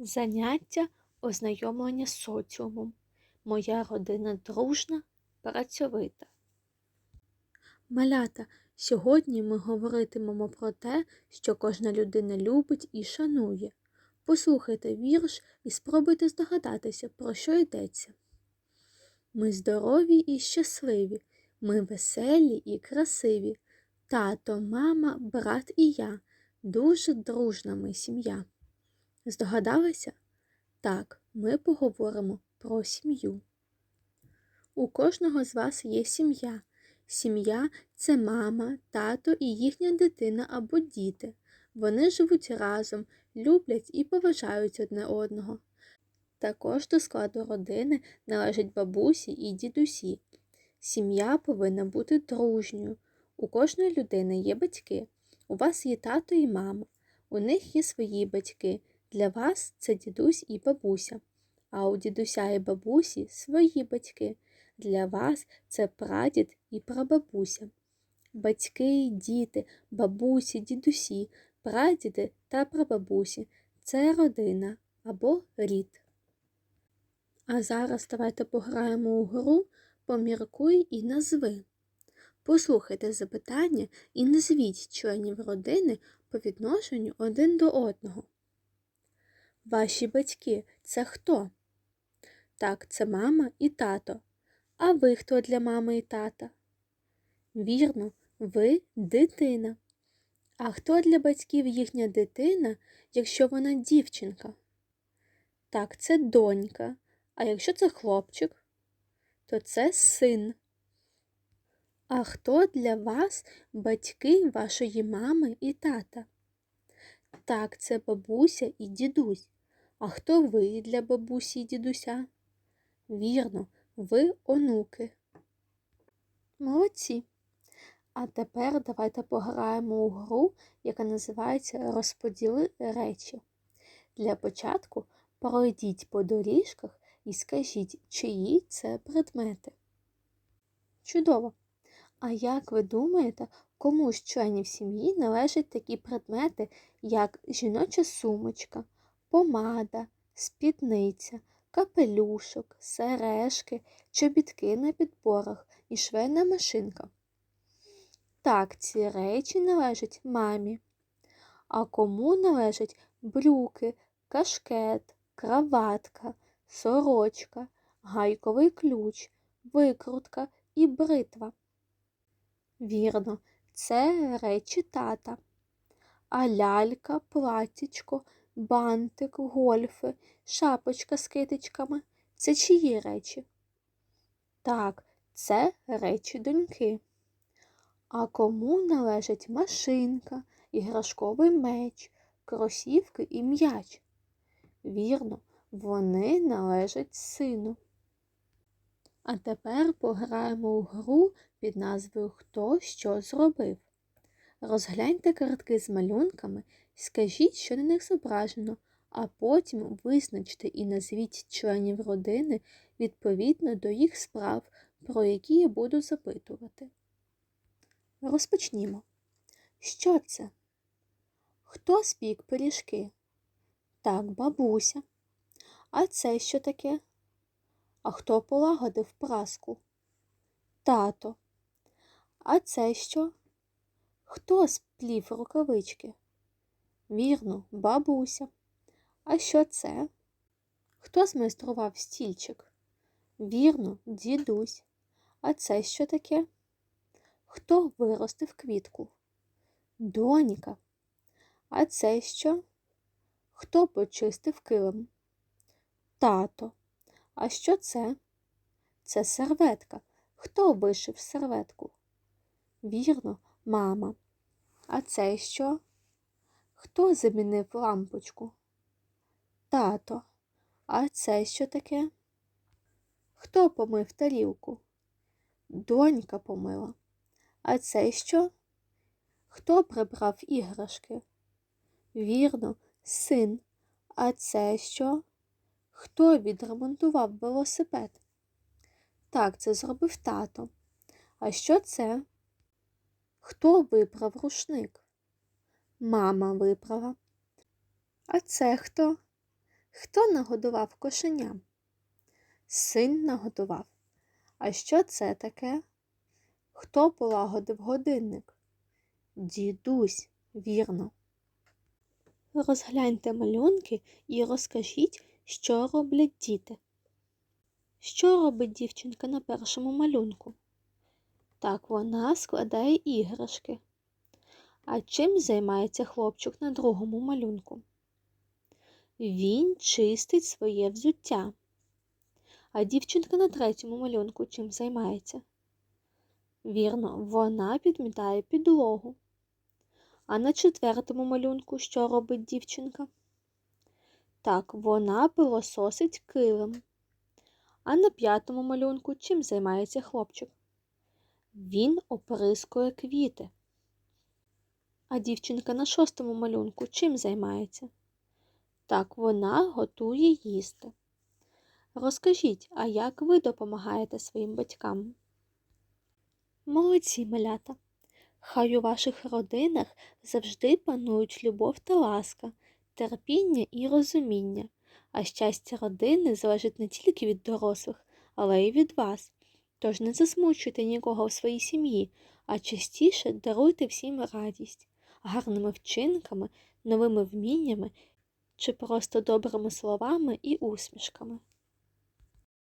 Заняття ознайомлення з соціумом. Моя родина дружна, працьовита. Малята, сьогодні ми говоритимемо про те, що кожна людина любить і шанує. Послухайте вірш і спробуйте здогадатися, про що йдеться. Ми здорові і щасливі, ми веселі і красиві. Тато, мама, брат і я. Дуже дружна ми сім'я. Здогадалися? Так, ми поговоримо про сім'ю. У кожного з вас є сім'я. Сім'я це мама, тато і їхня дитина або діти. Вони живуть разом, люблять і поважають одне одного. Також до складу родини належать бабусі і дідусі. Сім'я повинна бути дружньою. У кожної людини є батьки. У вас є тато і мама. У них є свої батьки. Для вас це дідусь і бабуся. А у дідуся і бабусі свої батьки. Для вас це прадід і прабабуся. Батьки, діти, бабусі, дідусі, прадіди та прабабусі це родина або рід. А зараз давайте пограємо у гру Поміркуй і назви. Послухайте запитання і назвіть членів родини по відношенню один до одного. Ваші батьки це хто? Так, це мама і тато. А ви хто для мами і тата? Вірно, ви дитина. А хто для батьків їхня дитина, якщо вона дівчинка? Так, це донька. А якщо це хлопчик, то це син. А хто для вас батьки вашої мами і тата? Так, це бабуся і дідусь. А хто ви для бабусі і дідуся? Вірно, ви онуки. Молодці. А тепер давайте пограємо у гру, яка називається Розподіли речі. Для початку пройдіть по доріжках і скажіть, чиї це предмети. Чудово! А як ви думаєте, кому з членів сім'ї належать такі предмети, як жіноча сумочка, помада, спідниця, капелюшок, сережки, чобітки на підборах і швейна машинка? Так, ці речі належать мамі. А кому належать брюки, кашкет, краватка, сорочка, гайковий ключ, викрутка і бритва? Вірно, це речі тата. А лялька, платічко, бантик, гольфи, шапочка з китичками це чиї речі? Так, це речі доньки. А кому належать машинка, іграшковий меч, кросівки і м'яч? Вірно, вони належать сину. А тепер пограємо у гру під назвою Хто що зробив. Розгляньте картки з малюнками скажіть, що на них зображено, а потім визначте і назвіть членів родини відповідно до їх справ, про які я буду запитувати. Розпочнімо. Що це? Хто спік пиріжки? Так, бабуся. А це що таке? А хто полагодив праску? Тато. А це що? Хто сплів рукавички? Вірно, бабуся. А що це? Хто змайстрував стільчик? Вірно, дідусь. А це що таке? Хто виростив квітку? Доніка. А це що? Хто почистив килим? Тато. А що це? Це серветка. Хто вишив серветку? Вірно, мама. А це що? Хто замінив лампочку? Тато. А це що таке? Хто помив тарілку? Донька помила. А це що? Хто прибрав іграшки? Вірно, син. А це що? Хто відремонтував велосипед? Так, це зробив тато. А що це? Хто виправ рушник? Мама виправа. А це хто? Хто нагодував кошеня? Син нагодував. А що це таке? Хто полагодив годинник? Дідусь, вірно. Розгляньте малюнки і розкажіть, що роблять діти. Що робить дівчинка на першому малюнку? Так, вона складає іграшки. А чим займається хлопчик на другому малюнку? Він чистить своє взуття. А дівчинка на третьому малюнку чим займається? Вірно, вона підмітає підлогу. А на четвертому малюнку що робить дівчинка? Так, вона пилососить килим. А на п'ятому малюнку чим займається хлопчик? Він оприскує квіти. А дівчинка на шостому малюнку чим займається? Так, вона готує їсти. Розкажіть, а як ви допомагаєте своїм батькам? Молодці малята! Хай у ваших родинах завжди панують любов та ласка, терпіння і розуміння, а щастя родини залежить не тільки від дорослих, але й від вас. Тож не засмучуйте нікого в своїй сім'ї, а частіше даруйте всім радість, гарними вчинками, новими вміннями чи просто добрими словами і усмішками.